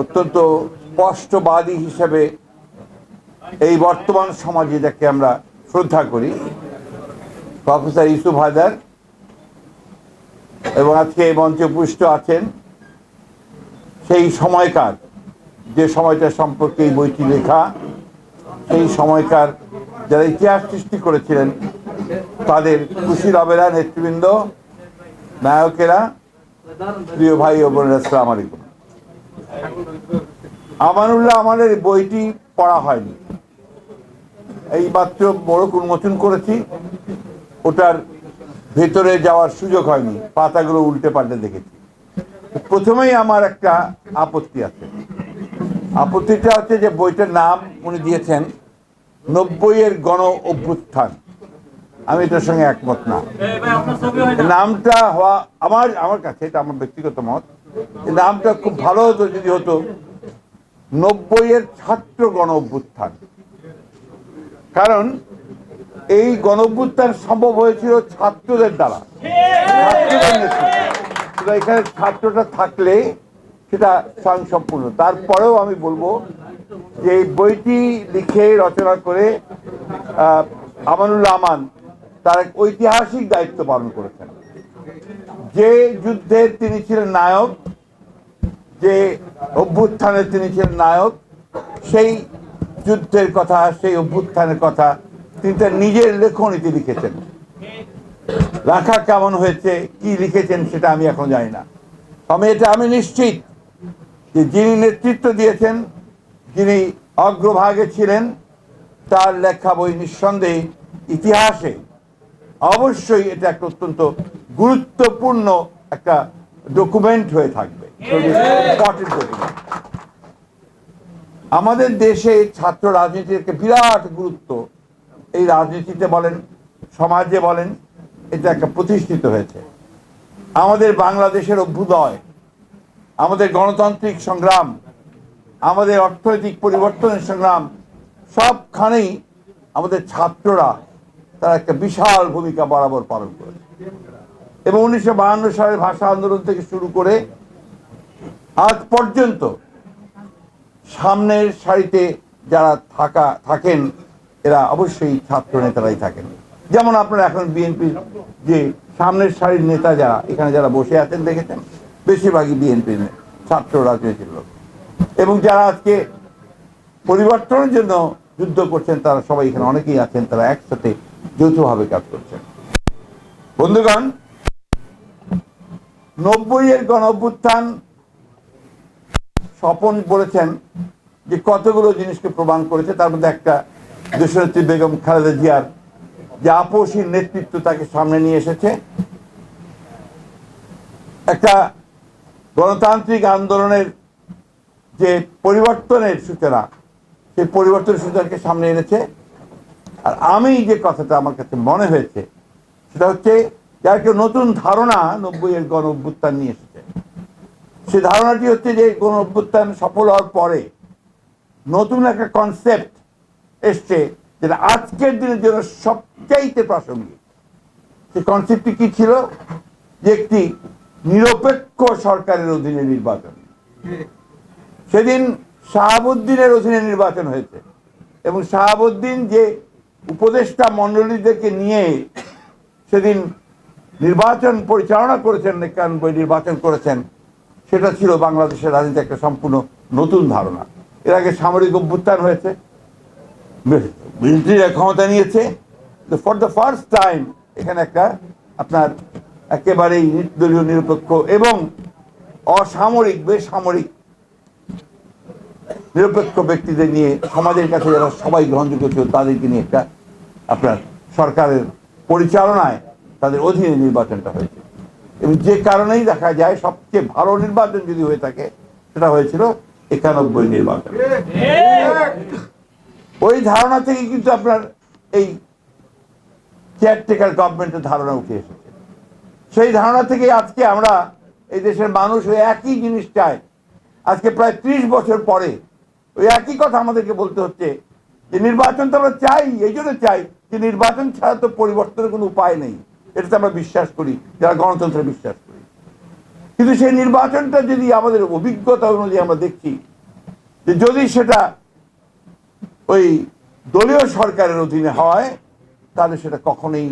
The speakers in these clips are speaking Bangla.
অত্যন্ত স্পষ্টবাদী হিসেবে এই বর্তমান সমাজে যাকে আমরা শ্রদ্ধা করি, প্রফেসর ইউসুফ হায়দার এবং আজকে এই মঞ্চে উপস্থিত আছেন সেই সময়কার, যে সময়টা সম্পর্কে এই বইটি লেখা, সেই সময়কার যারা ইতিহাস সৃষ্টি করেছিলেন, তাদের খুশি রবেরা নেতৃবৃন্দ, নায়কেরা, প্রিয় ভাই ও বোনেরা, আসসালামু আলাইকুম। আমানুল্লাহ আমাদের বইটি পড়া হয়নি। এই মাত্র বড় উন্মোচন করেছি। ওটার ভেতরে যাওয়ার সুযোগ হয়নি। পাতাগুলো উল্টে পাল্টে দেখেছি। প্রথমেই আমার একটা আপত্তি আছে। আপত্তিটা হচ্ছে যে বইটার নাম উনি দিয়েছেন নব্বইয়ের গণ অভ্যুত্থান। আমি এটার সঙ্গে একমত না। নামটা হওয়া আমার আমার কাছে এটা আমার ব্যক্তিগত মত। এই নামটা খুব ভালো হতো যদি হতো। নব্বইয়ের ছাত্র গণ অভ্যুত্থান কারণ এই গণ অভ্যুত্থান সম্ভব হয়েছিল ছাত্রদের দ্বারা। এখানে ছাত্রটা থাকলে সেটা স্বয়ংসম্পূর্ণ। তারপরেও আমি বলব যে এই বইটি লিখে রচনা করে আহ, আমানুল্লাহ আমান তার এক ঐতিহাসিক দায়িত্ব পালন করেছেন। যে যুদ্ধের তিনি ছিলেন নায়ক যে অভ্যুত্থানে তিনি ছিলেন নায়ক, সেই যুদ্ধের কথা, সেই অভ্যুত্থানের কথা তিনি তার নিজের লেখনীতে লিখেছেন। রাখা কেমন হয়েছে, কি লিখেছেন সেটা আমি এখন জানি না। তবে এটা আমি নিশ্চিত যে যিনি নেতৃত্ব দিয়েছেন, যিনি অগ্রভাগে ছিলেন, তার লেখা বই নিঃসন্দেহে ইতিহাসে অবশ্যই এটা একটা অত্যন্ত গুরুত্বপূর্ণ একটা ডকুমেন্ট হয়ে থাকবে। ইম্পর্টেন্ট ডকুমেন্ট আমাদের দেশে ছাত্র রাজনীতির একটা বিরাট গুরুত্ব, এই রাজনীতিতে বলেন, সমাজে বলেন, এটা একটা প্রতিষ্ঠিত হয়েছে। আমাদের বাংলাদেশের অভ্যুদয়, আমাদের গণতান্ত্রিক সংগ্রাম, আমাদের অর্থনৈতিক পরিবর্তনের সংগ্রাম, সবখানেই আমাদের ছাত্ররা তারা একটা বিশাল ভূমিকা বরাবর পালন করেছে। এবং উনিশশো সালের ভাষা আন্দোলন থেকে শুরু করে আজ পর্যন্ত সামনের সারিতে যারা থাকা, থাকেন, এরা অবশ্যই ছাত্র নেতারাই থাকেন। যেমন আপনারা এখন বিএনপি যে সামনের সারির নেতা যারা, এখানে যারা বসে আছেন, দেখেছেন? বেশিরভাগই বিএনপির ছাত্র রাজনীতির লোক। এবং যারা আজকে পরিবর্তনের জন্য যুদ্ধ করছেন, তারা সবাই এখানে অনেকেই আছেন, তারা একসাথে যৌথভাবে কাজ করছেন। বন্ধুগণ নব্বই এর গণ অভ্যুত্থান স্বপন বলেছেন যে কতগুলো জিনিসকে প্রমাণ করেছে। তার মধ্যে একটা দেশনেত্রী বেগম খালেদা জিয়ার যে আপসীর নেতৃত্ব তাকে সামনে নিয়ে এসেছে। একটা গণতান্ত্রিক আন্দোলনের যে পরিবর্তনের সূচনা, সেই পরিবর্তনের সূচনাকে সামনে এনেছে। আর আমি যে কথাটা আমার কাছে মনে হয়েছে, সেটা হচ্ছে, যার নতুন ধারণা নব্বই এর গণ অভ্যুত্থান নিয়ে সে ধারণাটি হচ্ছে যে গণ অভ্যুত্থান সফল হওয়ার পরে নতুন একটা কনসেপ্ট এসছে যেটা আজকের দিনের জন্য সবচাইতে প্রাসঙ্গিক। সে কনসেপ্টটি কি ছিল? যে একটি নিরপেক্ষ সরকারের অধীনে নির্বাচন। সেদিন শাহাবুদ্দিনের অধীনে নির্বাচন হয়েছে এবং শাহাবুদ্দিন যে উপদেষ্টা মণ্ডলীদেরকে নিয়ে সেদিন নির্বাচন পরিচালনা করেছেন একানব্বই নির্বাচন করেছেন সেটা ছিল বাংলাদেশের রাজনীতি একটা সম্পূর্ণ নতুন ধারণা। এর আগে সামরিক অভ্যুত্থান হয়েছে, মিলিটারিরা ক্ষমতা নিয়েছে ফর দ্য ফার্স্ট টাইম এখানে একটা আপনার একেবারেই দলীয় নিরপেক্ষ এবং অসামরিক, বেসামরিক নিরপেক্ষ ব্যক্তিদের নিয়ে সমাজের কাছে যারা সবাই গ্রহণযোগ্য ছিল, তাদেরকে নিয়ে একটা আপনার সরকারের পরিচালনায় তাদের অধীনে নির্বাচনটা হয়েছে। এবং যে কারণেই দেখা যায় সবচেয়ে ভালো নির্বাচন যদি হয়ে থাকে, সেটা হয়েছিল একানব্বই নির্বাচন। ওই ধারণা থেকে কিন্তু আপনার এই কেয়ারটেকার গভর্নমেন্টের ধারণা উঠে এসেছে। সেই ধারণা থেকে আজকে আমরা এই দেশের মানুষ ওই একই জিনিস চায় আজকে প্রায় ত্রিশ বছর পরে ওই একই কথা আমাদেরকে বলতে হচ্ছে, যে নির্বাচন তো আমরা চাই, এই জন্য চাই, যে নির্বাচন ছাড়া তো পরিবর্তনের কোনো উপায় নেই। এটা তো আমরা বিশ্বাস করি, যারা গণতন্ত্রে বিশ্বাস করি। কিন্তু সেই নির্বাচনটা যদি আমাদের অভিজ্ঞতা অনুযায়ী আমরা দেখছি যে যদি সেটা ওই দলীয় সরকারের অধীনে হয়, তাহলে সেটা কখনোই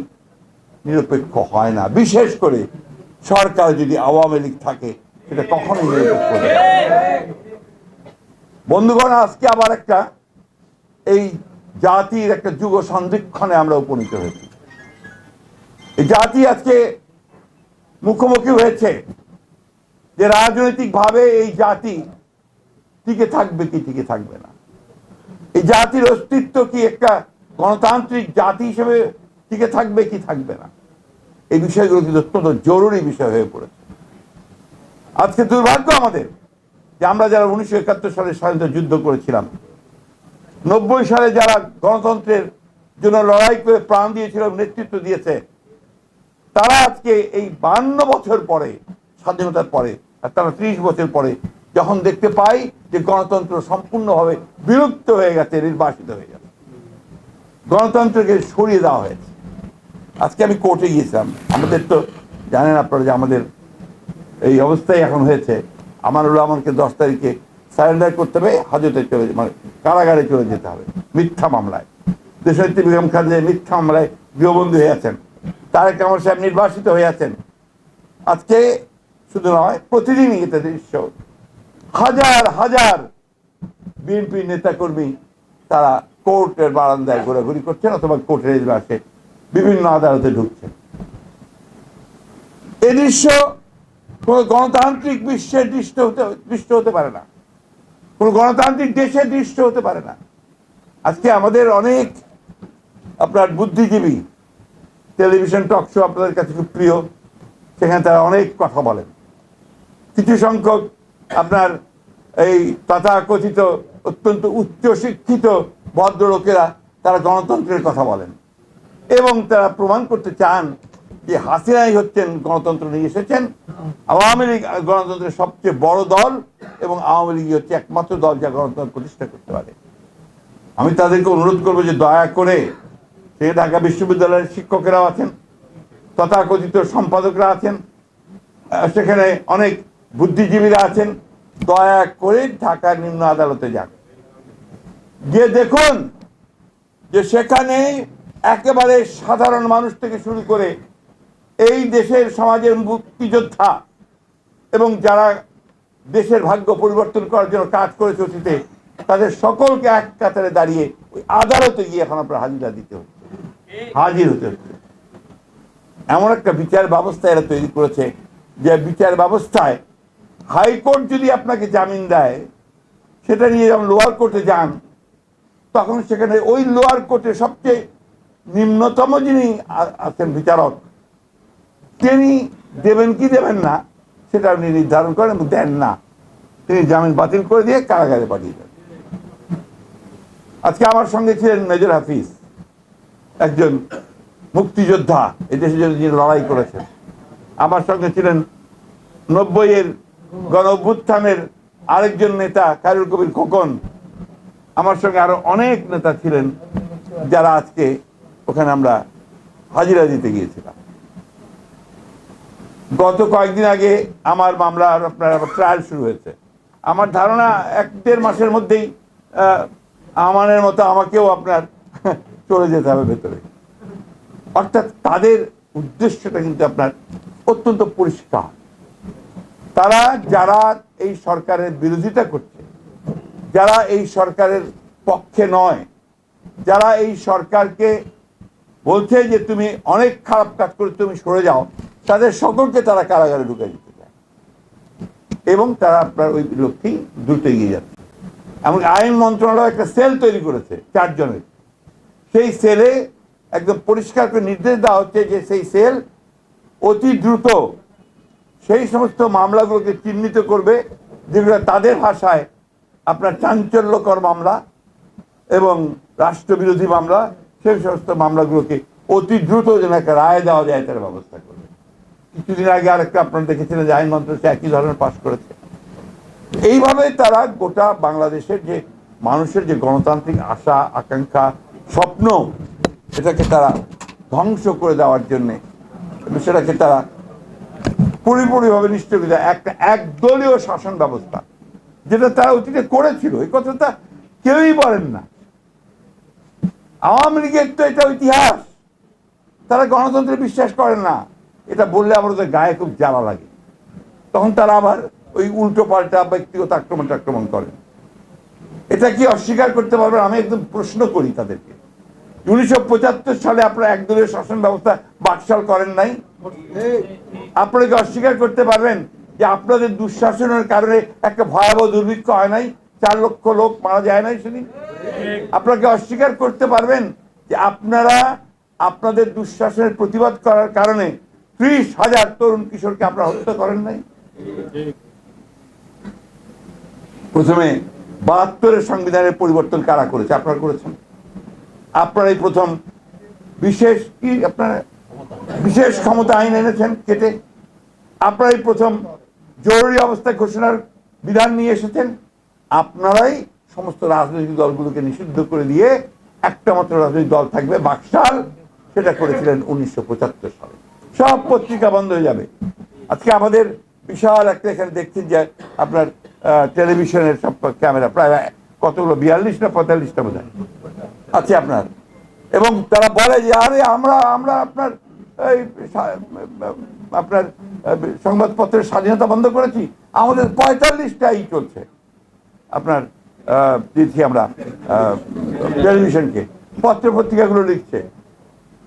নিরপেক্ষ হয় না। বিশেষ করে সরকার যদি আওয়ামী লীগ থাকে, সেটা কখনোই নিরপেক্ষ। বন্ধুগণ, আজকে আবার একটা এই জাতির একটা যুগ সন্ধিক্ষণে আমরা উপনীত হয়েছি। জাতি আজকে মুখোমুখি হয়েছে যে রাজনৈতিকভাবে এই জাতি টিকে থাকবে কি টিকে থাকবে না। এই জাতির অস্তিত্ব কি একটা গণতান্ত্রিক জাতি হিসেবে টিকে থাকবে কি থাকবে না? এই বিষয়গুলো কিন্তু অত্যন্ত জরুরি বিষয় হয়ে পড়েছে। আজকে দুর্ভাগ্য আমাদের যে আমরা যারা উনিশশো একাত্তর সালে স্বাধীনতা যুদ্ধ করেছিলাম, নব্বই সালে যারা গণতন্ত্রের জন্য লড়াই করে প্রাণ দিয়েছিল নেতৃত্ব দিয়েছে তারা আজকে এই বান্ন বছর পরে, স্বাধীনতার পরে, আর তারা ত্রিশ বছর পরে যখন দেখতে পাই যে গণতন্ত্র সম্পূর্ণভাবে বিলুপ্ত হয়ে গেছে, নির্বাসিত হয়ে গেছে। গণতন্ত্রকে সরিয়ে দেওয়া হয়েছে। আজকে আমি কোর্টে গিয়েছিলাম। আমাদের তো জানেন আপনারা যে আমাদের এই অবস্থায় এখন হয়েছে। আমানুল রহমানকে দশ তারিখে সারেন্ডার করতে হবে, হাজতে চলে মানে কারাগারে চলে যেতে হবে, মিথ্যা মামলায়। দেশনেত্রী বেগম খালেদা মিথ্যা মামলায় গৃহবন্দী হয়ে আছেন। তারেক কামাল সাহেব নির্বাসিত হয়ে আছেন। আজকে শুধু নয়, প্রতিদিনই এটা দৃশ্য। হাজার হাজার বিএনপি নেতাকর্মী তারা কোর্টের বারান্দায় ঘোরাঘুরি করছেন অথবা কোর্টের এজলাসে বিভিন্ন আদালতে ঢুকছেন। এ দৃশ্য কোন গণতান্ত্রিক বিশ্বের দৃশ্য হতে দৃশ্য হতে পারে না। কোন গণতান্ত্রিক দেশের দৃশ্য হতে পারে না। আজকে আমাদের অনেক আপনার বুদ্ধিজীবী টেলিভিশন টক শো আপনাদের কাছে খুব প্রিয়, সেখানে তারা অনেক কথা বলেন। কিছু সংখ্যক আপনার এই তথাকথিত অত্যন্ত উচ্চ শিক্ষিত ভদ্রলোকেরা তারা গণতন্ত্রের কথা বলেন। এবং তারা প্রমাণ করতে চান যে হাসিনাই হচ্ছেন গণতন্ত্র নিয়ে এসেছেন। আওয়ামী লীগ গণতন্ত্রের সবচেয়ে বড় দল এবং আওয়ামী লীগ হচ্ছে একমাত্র দল যা গণতন্ত্র প্রতিষ্ঠা করতে পারে। আমি তাদেরকে অনুরোধ করব যে দয়া করে সে ঢাকা বিশ্ববিদ্যালয়ের শিক্ষকেরাও আছেন, তথাকথিত সম্পাদকরা আছেন সেখানে অনেক বুদ্ধিজীবীরা আছেন। দয়া করে ঢাকা নিম্ন আদালতে যান। গিয়ে দেখুন যে সেখানে একেবারে সাধারণ মানুষ থেকে শুরু করে এই দেশের সমাজের মুক্তিযোদ্ধা এবং যারা দেশের ভাগ্য পরিবর্তন করার জন্য কাজ করেছে অতীতে তাদের সকলকে এক কাতারে দাঁড়িয়ে ওই আদালতে গিয়ে এখন আপনার হাজিরা দিতে হচ্ছে। হাজির হতে হচ্ছে। এমন একটা বিচার ব্যবস্থা এরা তৈরি করেছে যে বিচার ব্যবস্থায় হাইকোর্ট যদি আপনাকে জামিন দেয়, সেটা নিয়ে যখন লোয়ার কোর্টে যান, তখন সেখানে ওই লোয়ার কোর্টে সবচেয়ে নিম্নতম যিনি আছেন বিচারক, তিনি দেবেন কি দেবেন না, সেটা উনি নির্ধারণ করেন এবং দেন না। তিনি জামিন বাতিল করে দিয়ে কারাগারে পাঠিয়ে দেন। আজকে আমার সঙ্গে ছিলেন মেজর হাফিজ। একজন মুক্তিযোদ্ধা এই দেশের জন্য যিনি লড়াই করেছেন। আমার সঙ্গে ছিলেন নব্বইয়ের গণ অভ্যুত্থানের আরেকজন নেতা কারুল কবির খোকন। আমার সঙ্গে আরও অনেক নেতা ছিলেন যারা আজকে ওখানে আমরা হাজিরা দিতে গিয়েছিলাম। গত কয়েকদিন আগে আমার মামলার আপনার ট্রায়াল শুরু হয়েছে। আমার ধারণা এক দেড় মাসের মধ্যেই আমানের মতো আমাকেও আপনার চলে যেতে হবে ভেতরে। অর্থাৎ তাদের উদ্দেশ্যটা কিন্তু আপনার অত্যন্ত পরিষ্কার। তারা যারা এই সরকারের বিরোধিতা করছে, যারা এই সরকারের পক্ষে নয়, যারা এই সরকারকে বলছে যে তুমি অনেক খারাপ কাজ করে তুমি সরে যাও, তাদের সকলকে তারা কারাগারে ঢুকে দিতে চায়। এবং তারা আপনার ওই লক্ষ্যেই দ্রুত এগিয়ে যাচ্ছে। এমন আইন মন্ত্রণালয় একটা সেল তৈরি করেছে চারজনের। সেই সেলে একদম পরিষ্কার করে নির্দেশ দেওয়া হচ্ছে যে সেই সেল অতি দ্রুত সেই সমস্ত মামলাগুলোকে চিহ্নিত করবে। যেগুলো তাদের ভাষায় আপনার চাঞ্চল্যকর মামলা এবং রাষ্ট্রবিরোধী মামলা, সেই সমস্ত মামলাগুলোকে অতি দ্রুত যেন একটা রায় দেওয়া যায়, তার ব্যবস্থা করবে। কিছুদিন আগে আরেকটা আপনারা দেখেছিলেন যে আইন মন্ত্রণালয় একই ধরনের পাশ করেছে। এইভাবে তারা গোটা বাংলাদেশের যে মানুষের যে গণতান্ত্রিক আশা, আকাঙ্ক্ষা স্বপ্ন সেটাকে তারা ধ্বংস করে দেওয়ার জন্যে সেটাকে তারা পরিপূর্ণভাবে নিশ্চয় করে দেয়। একটা একদলীয় শাসন ব্যবস্থা যেটা তারা অতীতে করেছিল। এই কথাটা কেউই বলেন না। আওয়ামী লীগের তো এটা ইতিহাস। তারা গণতন্ত্রে বিশ্বাস করেন না। এটা বললে আমার ওদের গায়ে খুব জ্বালা লাগে। তখন তারা আবার ওই উল্টো পাল্টা ব্যক্তিগত আক্রমণ আক্রমণ করেন। এটা কি অস্বীকার করতে পারবেন? আমি একদম প্রশ্ন করি তাদেরকে। উনিশশো পঁচাত্তর সালে আপনারা একদলীয় শাসন ব্যবস্থা বাকশাল করেন নাই? আপনারা কি অস্বীকার করতে পারবেন যে আপনাদের দুঃশাসনের কারণে একটা ভয়াবহ দুর্ভিক্ষ হয় নাই? চার লক্ষ লোক মারা যায় নাই সেদিন? আপনাকে অস্বীকার করতে পারবেন যে আপনারা আপনাদের দুঃশাসনের প্রতিবাদ করার কারণে ত্রিশ হাজার তরুণ কিশোরকে আপনারা হত্যা করেন নাই? প্রথমে বাহাত্তরের সংবিধানের পরিবর্তন কারা করেছে? আপনারা করেছেন? আপনারাই প্রথম বিশেষ কি আপনারা বিশেষ ক্ষমতা আইন এনেছেন কেটে? আপনারাই প্রথম জরুরি অবস্থা ঘোষণার বিধান নিয়ে এসেছেন? আপনারাই সমস্ত রাজনৈতিক দলগুলোকে নিষিদ্ধ করে দিয়ে একটা মাত্র রাজনৈতিক দল থাকবে, বাকশাল। সেটা করেছিলেন উনিশশো পঁচাত্তর সালে। সব পত্রিকা বন্ধ হয়ে যাবে। আজকে আমাদের বিশাল একটা এখানে দেখছেন যে আপনার টেলিভিশনের সব ক্যামেরা, প্রায় কতগুলো? বিয়াল্লিশ না পঁয়তাল্লিশটা বোধ হয় আছে আপনার। এবং তারা বলে যে, আরে, আমরা আমরা আপনার এই আপনার, সংবাদপত্রের স্বাধীনতা বন্ধ করেছি। আমাদের পঁয়তাল্লিশটাই চলছে। আপনার দিচ্ছি আমরা টেলিভিশনকে। পত্র পত্রিকাগুলো লিখছে।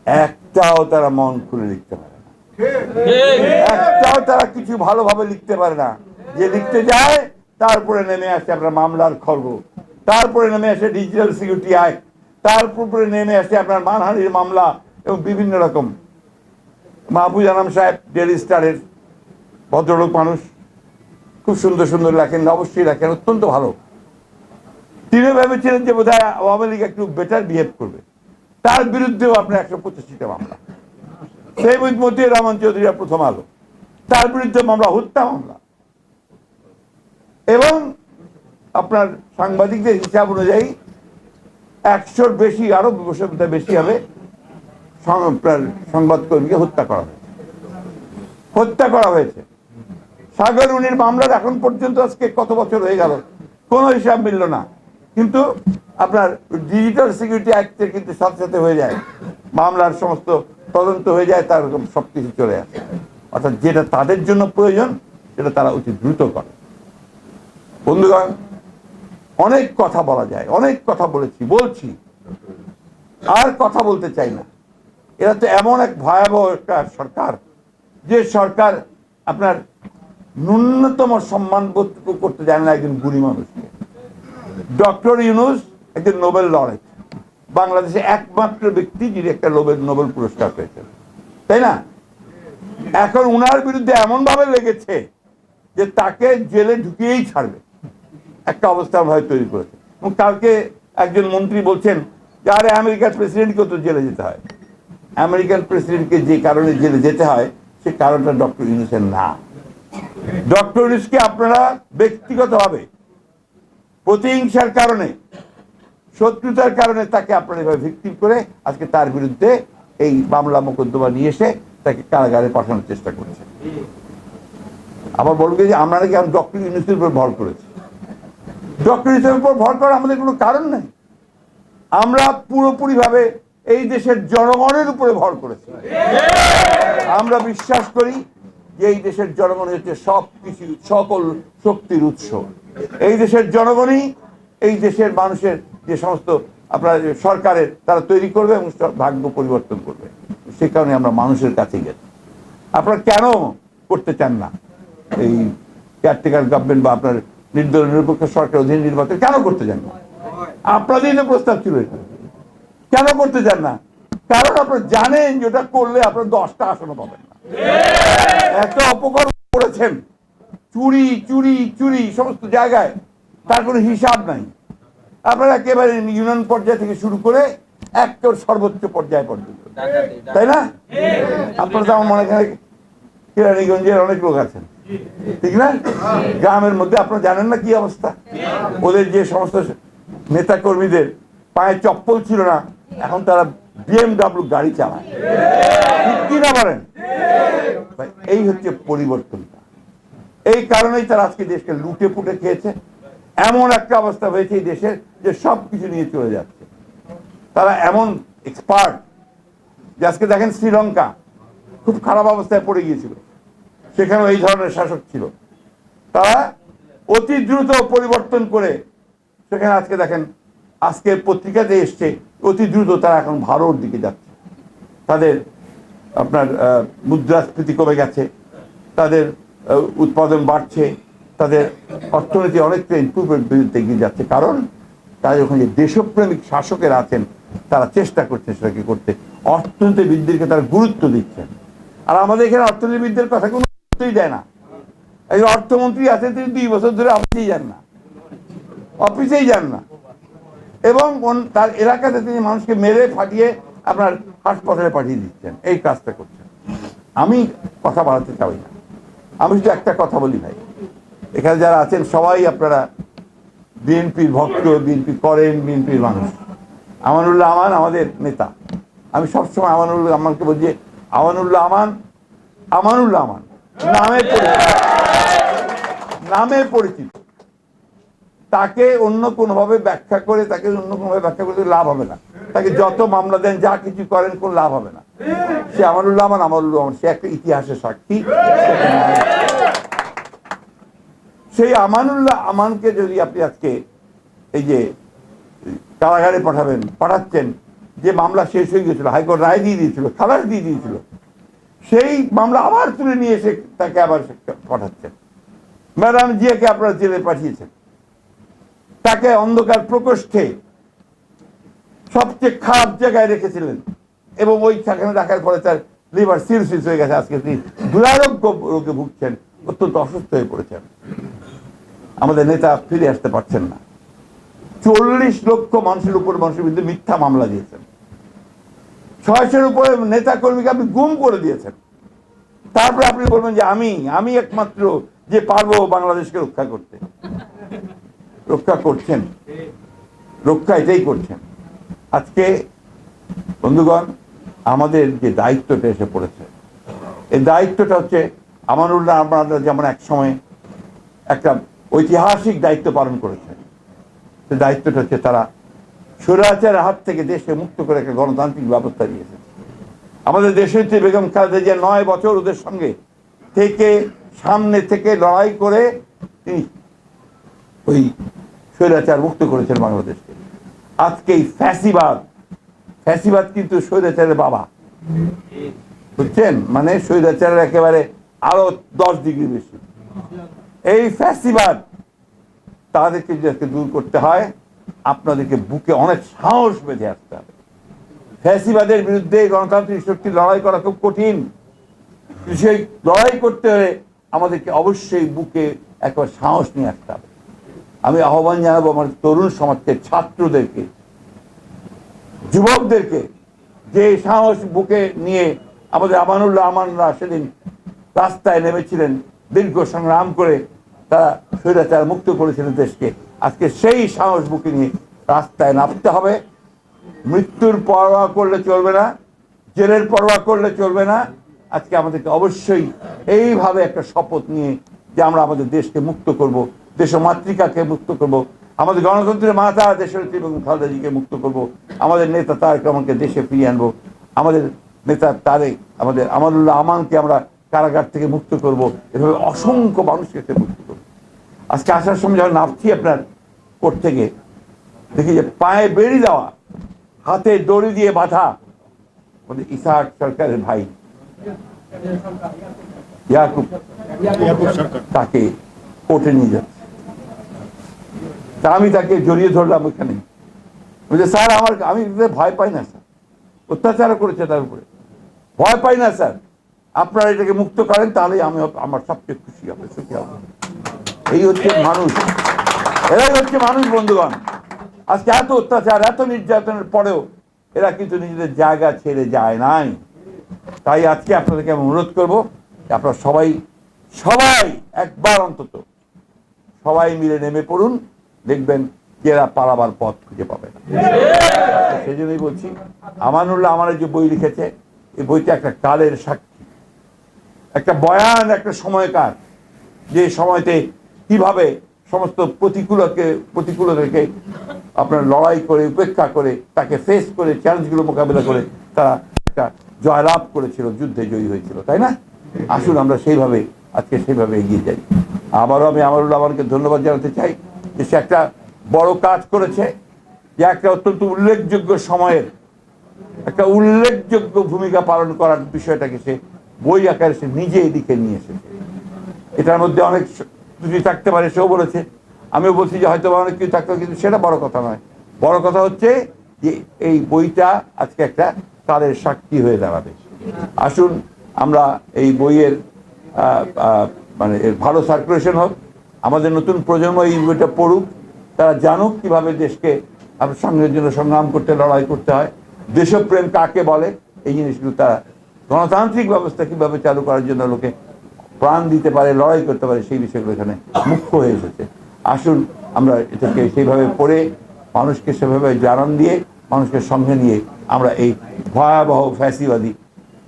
একটাও তারা মন খুলে লিখতে পারে না। একটাও তারা কিছু ভালোভাবে লিখতে পারে না। যে লিখতে যায়, তারপরে নেমে আসে আপনার মামলার খর্ব তারপরে নেমে আসে ডিজিটাল সিকিউরিটি অ্যাক্ট তারপরে নেমে আসে আপনার মানহানির মামলা এবং বিভিন্ন রকম। মাহবুজ আনাম সাহেব ডেলি স্টারের ভদ্রলোক মানুষ। খুব সুন্দর সুন্দর লেখেন, অবশ্যই লেখেন, অত্যন্ত ভালো। তিনি ভেবেছিলেন যে বোধ হয় আওয়ামী লীগ একটু বেটার বিহেভ করবে। তার বিরুদ্ধেও আপনার একশো পঁচাশিটা মামলা। সেই মতিউর রহমান চৌধুরীরা প্রথম আলো। তার বিরুদ্ধে মামলা, হত্যা মামলা। এবং আপনার সাংবাদিকদের হিসাব অনুযায়ী একশোর বেশি আরও বেশি হবে। সংবাদকর্মীকে হত্যা করা হয়েছে। হত্যা করা হয়েছে। সাগর উনির মামলার এখন পর্যন্ত আজকে কত বছর হয়ে গেল, কোনো হিসাব মিলল না। কিন্তু আপনার ডিজিটাল সিকিউরিটি অ্যাক্টের কিন্তু সাথে সাথে হয়ে যায়। মামলার সমস্ত তদন্ত হয়ে যায়, তার সব কিছু চলে আসে। অর্থাৎ যেটা তাদের জন্য প্রয়োজন, সেটা তারা অতি দ্রুত করে। বন্ধুগণ অনেক কথা বলা যায়, অনেক কথা বলেছি, বলছি। আর কথা বলতে চাই না। এরা তো এমন এক ভয়াবহ একটা সরকার, যে সরকার আপনার ন্যূনতম সম্মান বোধ করতে জানে না একজন গুণী মানুষকে। ডক্টর ইউনুস একজন নোবেল লরেট। বাংলাদেশে একমাত্র ব্যক্তি যিনি একটা নোবেল নোবেল পুরস্কার পেয়েছেন। তাই না? এখন উনার বিরুদ্ধে এমন ভাবে লেগেছে যে তাকে জেলে ঢুকিয়েই ছাড়বে। একটা অবস্থার ভয় তৈরি করেছে। এবং কালকে একজন মন্ত্রী বলছেন যে, আরে, আমেরিকার প্রেসিডেন্টকেও তো জেলে যেতে হয়। আমেরিকান প্রেসিডেন্টকে যে কারণে জেলে যেতে হয়, সে কারণটা ডক্টর ইউনুসের না। ডক্টর ইউনুসকে আপনারা ব্যক্তিগতভাবে প্রতিহিংসার কারণে, শত্রুতার কারণে তাকে আপনারা এভাবে ভিক্টিম করে আজকে তার বিরুদ্ধে এই মামলা মোকদ্দমা নিয়ে এসে তাকে কারাগারে পাঠানোর চেষ্টা করছে। আবার বলবে যে, আমরা নাকি ডক্টর ইউনুসের উপর ভর করেছি। ডক্টর ইউনুসের উপর ভর করার আমাদের কোনো কারণ নেই। আমরা পুরোপুরিভাবে এই দেশের জনগণের উপরে ভর করেছি। আমরা বিশ্বাস করি যে এই দেশের জনগণ হচ্ছে সব কিছু সকল শক্তির উৎস। এই দেশের জনগণই এই দেশের মানুষের যে সমস্ত আপনার সরকারের তারা তৈরি করবে এবং ভাগ্য পরিবর্তন করবে। সে কারণে আমরা মানুষের কাছে গেছি। আপনারা কেন করতে চান না? এই কেয়ারটেকার গভর্নমেন্ট বা আপনার নির্দল নিরপেক্ষ সরকার অধীন নির্বাচন কেন করতে চান না? আপনাদেরই তো প্রস্তাব ছিল এটা। কেন করতে চান না? কারণ আপনারা জানেন যে ওটা করলে আপনার দশটা আসনও পাবেন না। এত অপকর্ম করেছেন। চুরি চুরি চুরি, সমস্ত জায়গায়। তার কোনো হিসাব নাই। আপনারা একেবারে ইউনিয়ন পর্যায় থেকে শুরু করে একেবারে সর্বোচ্চ পর্যায় পর্যন্ত। তাই না? আপনারা তো আমার মনে হয় কেরানীগঞ্জের অনেক লোক আছেন। ঠিক না? গ্রামের মধ্যে আপনারা জানেন না কি অবস্থা? ওদের যে সমস্ত নেতা কর্মীদের পায়ে চপ্পল ছিল না, এখন তারা বিএমডাব্লিউ গাড়ি চালায়। কি না পারেন এই হচ্ছে পরিবর্তনটা। এই কারণেই তারা আজকে দেশকে লুটে পুটে খেয়েছে। এমন একটা অবস্থা হয়েছে এই দেশের যে সব কিছু নিয়ে চলে যাচ্ছে। তারা এমন এক্সপার্ট যে আজকে দেখেন শ্রীলঙ্কা খুব খারাপ অবস্থায় পড়ে গিয়েছিল। সেখানেও এই ধরনের শাসক ছিল। তারা অতি দ্রুত পরিবর্তন করে সেখানে আজকে দেখেন আজকে পত্রিকাতে এসছে, অতি দ্রুত তারা এখন ভারত দিকে যাচ্ছে। তাদের আপনার মুদ্রাস্ফীতি কমে গেছে, তাদের উৎপাদন বাড়ছে, তাদের অর্থনীতি অনেকটা ইম্প্রুভমেন্ট বিরুদ্ধে এগিয়ে যাচ্ছে। কারণ তারা যখন যে দেশপ্রেমিক শাসকের আছেন, তারা চেষ্টা করছে সেটাকে করতে। অর্থনীতিবিদদেরকে তারা গুরুত্ব দিচ্ছেন। আর আমাদের এখানে অর্থনীতিবিদদের কথা কোনো গুরুত্বই দেয় না। এই অর্থমন্ত্রী আছেন তিনি দুই বছর ধরে অফিসেই যান না। অফিসেই যান না। এবং তার এলাকাতে তিনি মানুষকে মেরে ফাটিয়ে আপনার হাসপাতালে পাঠিয়ে দিচ্ছেন। এই কাজটা করছেন। আমি কথা বাড়াতে চাই না। আমি শুধু একটা কথা বলি ভাই। এখানে যারা আছেন, সবাই আপনারা বিএনপির ভক্ত, বিএনপি করেন, বিএনপির মানুষ। আমানুল্লাহ আমান আমাদের নেতা। আমি সবসময় আমানুল্লাহ আমানকে বলছি আমানুল্লাহ আমান আমানুল্লাহ আমান। নামে পরিচিত। নামে পরিচিত। তাকে অন্য কোনোভাবে ব্যাখ্যা করে, তাকে অন্য কোনোভাবে ব্যাখ্যা করতে লাভ হবে না। তাকে যত মামলা দেন, যা কিছু করেন, কোনো লাভ হবে না। সে আমানুল্লাহ আমান আমানুল্লাহ আমান সে একটা ইতিহাসের সাক্ষী। সেই আমানুল্লাহ আমানকে যদি আপনি আজকে এই যে কারাগারে পাঠাবেন, পাঠাচ্ছেন, যে মামলা শেষ হয়ে গিয়েছিল, হাইকোর্ট রায় দিয়ে দিয়েছিল, খালাস দিয়ে দিয়েছিল সেই মামলা আবার তুলে নিয়ে এসে তাকে আবার পাঠাচ্ছেন ম্যাডাম জিয়াকে আপনারা জেলে পাঠিয়েছেন। তাকে অন্ধকার প্রকোষ্ঠে সবচেয়ে খারাপ জায়গায় রেখেছিলেন এবং ওই সেখানে রাখার পরে তার লিভার সিরসিস হয়ে গেছে। আজকে তিনি দুরারোগ্য রোগে ভুগছেন, অত্যন্ত অসুস্থ হয়ে পড়েছেন। আমাদের নেতা ফিরে আসতে পারছেন না। চল্লিশ লক্ষ মানুষের উপর মানুষের বিরুদ্ধে মিথ্যা মামলা দিয়েছেন। ছয়শের উপরে নেতা কর্মীকে আপনি গুম করে দিয়েছেন। তারপরে আপনি বলবেন যে আমি আমি একমাত্র যে পারব বাংলাদেশকে রক্ষা করতে। রক্ষা করছেন। রক্ষা এটাই করছেন। আজকে, বন্ধুগণ, আমাদের যে দায়িত্বটা এসে পড়েছে, এই দায়িত্বটা হচ্ছে আমানুল্লাহ আমরা যেমন এক সময় একটা ঐতিহাসিক দায়িত্ব পালন করেছে সে দায়িত্বটা হচ্ছে তারা স্বৈরাচারের হাত থেকে দেশকে মুক্ত করে একটা গণতান্ত্রিক ব্যবস্থা দিয়েছে আমাদের যে বেগম খালেদা জিয়া নয় বছর ওদের সঙ্গে থেকে সামনে থেকে লড়াই করে তিনি ওই স্বৈরাচার মুক্ত করেছেন বাংলাদেশকে। আজকে এই ফ্যাসিবাদ ফ্যাসিবাদ কিন্তু স্বৈরাচারের বাবা। বুঝছেন? মানে স্বৈরাচারের একেবারে আরও দশ ডিগ্রি বেশি। এই ফ্যাসিবাদ তাদেরকে যদি দূর করতে হয় আপনাদেরকে বুকে অনেক সাহস বেঁধে আসতে হবে। ফ্যাসিবাদের বিরুদ্ধে গণতান্ত্রিক শক্তি লড়াই করা খুব কঠিন। সেই লড়াই করতে হলে আমাদেরকে অবশ্যই বুকে একবার সাহস নিয়ে আসতে হবে। আমি আহ্বান জানাব আমার তরুণ সমাজকে, ছাত্রদেরকে, যুবকদেরকে, যে সাহস বুকে নিয়ে আমাদের আমানুল্লাহ আমানরা সেদিন রাস্তায় নেমেছিলেন, দীর্ঘ সংগ্রাম করে তারা স্বৈরাচার মুক্ত করেছিলেন দেশকে। আজকে সেই সাহস বুকে নিয়ে রাস্তায় নামতে হবে। মৃত্যুর পরোয়া করলে চলবে না, জেলের পরোয়া করলে চলবে না। আজকে আমাদেরকে অবশ্যই এইভাবে একটা শপথ নিয়ে যে আমরা আমাদের দেশকে মুক্ত করব, দেশ মাতৃকাকে মুক্ত করব, আমাদের গণতন্ত্রের মাতা দেশের এবং খালেদাজিকে মুক্ত করব, আমাদের নেতা তারেক রহমানকে দেশে ফিরিয়ে আনব, আমাদের নেতা তারেক, আমাদের আমানুল্লাহ আমানকে আমরা কারাগার থেকে মুক্ত করব, এভাবে অসংখ্য মানুষকে মুক্ত আজকে আসার সময় যখন নামছি আপনার কোর্ট থেকে দেখি যে পায়ে বেড়ি দেওয়া হাতে দড়ি দিয়ে বাঁধা আমাদের ইসাহাক সরকারের ভাই। ইয়াকুব। তাকে কোর্টে নিয়ে যাচ্ছে। তা আমি তাকে জড়িয়ে ধরলাম ওখানে। বলছে স্যার আমার আমি ভয় পাই না স্যার। অত্যাচার করেছে তার উপরে। ভয় পাই না স্যার। আপনারা এটাকে মুক্ত করেন তাহলেই আমি আমার সবচেয়ে খুশি হবে সুখী হবে। এই হচ্ছে মানুষ। এরাই হচ্ছে মানুষ, বন্ধুগণ। আজকে এত অত্যাচার, এত নির্যাতনের পরেও এরা কিন্তু নিজেদের জায়গা ছেড়ে যায় নাই। তাই আজকে আপনাদেরকে আমি অনুরোধ করব আপনারা সবাই সবাই একবার অন্তত সবাই মিলে নেমে পড়ুন, দেখবেন এরা পালাবার পথ খুঁজে পাবে না। সেই জন্যই বলছি, আমানুল্লাহ আমার যে বই লিখেছে, এই বইটা একটা কালের সাক্ষী। একটা বয়ান, একটা সময়কার। যে সময়তে কীভাবে সমস্ত প্রতিকূলকে প্রতিকূলতাকে আপনার লড়াই করে, উপেক্ষা করে, তাকে ফেস করে চ্যালেঞ্জগুলো মোকাবিলা করে তারা একটা জয়লাভ করেছিল, যুদ্ধে জয়ী হয়েছিল, তাই না? আসুন আমরা সেইভাবে, আজকে সেইভাবে এগিয়ে যাই। আবারও আমি আমারুল আমাকে ধন্যবাদ জানাতে চাই যে সে একটা বড় কাজ করেছে, যে একটা অত্যন্ত উল্লেখযোগ্য সময়ের, একটা উল্লেখযোগ্য ভূমিকা পালন করার বিষয়টাকে সে বই আকারে সে নিজে এদিকে নিয়ে এসেছে। এটার মধ্যে অনেক ত্রুটি থাকতে পারে সেও বলেছে। আমিও বলছি যে হয়তো অনেক কিছু থাকতে কিন্তু সেটা বড় কথা নয়। বড় কথা হচ্ছে যে এই বইটা আজকে একটা তাদের সাক্ষী হয়ে দাঁড়াবে। আসুন, আমরা এই বইয়ের মানে ভালো সার্কুলেশন হোক। আমাদের নতুন প্রজন্ম এই বইটা পড়ুক, তারা জানুক কীভাবে দেশকে আপনার সঙ্গের জন্য সংগ্রাম করতে, লড়াই করতে হয়। দেশপ্রেম কাকে বলে? এই জিনিসগুলো তারা গণতান্ত্রিক ব্যবস্থা কীভাবে চালু করার জন্য লোকে প্রাণ দিতে পারে, লড়াই করতে পারে, সেই বিষয়গুলো এখানে মুখ্য হয়ে এসেছে। আসুন, আমরা এটাকে সেইভাবে পড়ে, মানুষকে সেভাবে জানান দিয়ে, মানুষকে সঙ্গে নিয়ে আমরা এই ভয়াবহ ফ্যাসিবাদী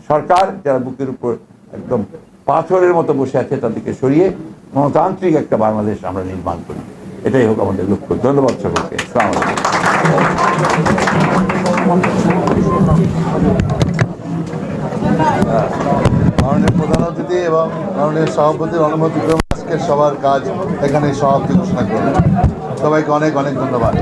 সরকার, যারা বুকের উপর একদম পাথরের মতো বসে আছে, তাদেরকে সরিয়ে গণতান্ত্রিক একটা বাংলাদেশ আমরা নির্মাণ করি। এটাই হোক আমাদের লক্ষ্য। ধন্যবাদ সকলকে। মাননীয় প্রধান অতিথি এবং মাননীয় সভাপতির অনুমতি আজকের সবার কাজ এখানে সভাপতি ঘোষণা করবেন। সবাইকে অনেক অনেক ধন্যবাদ।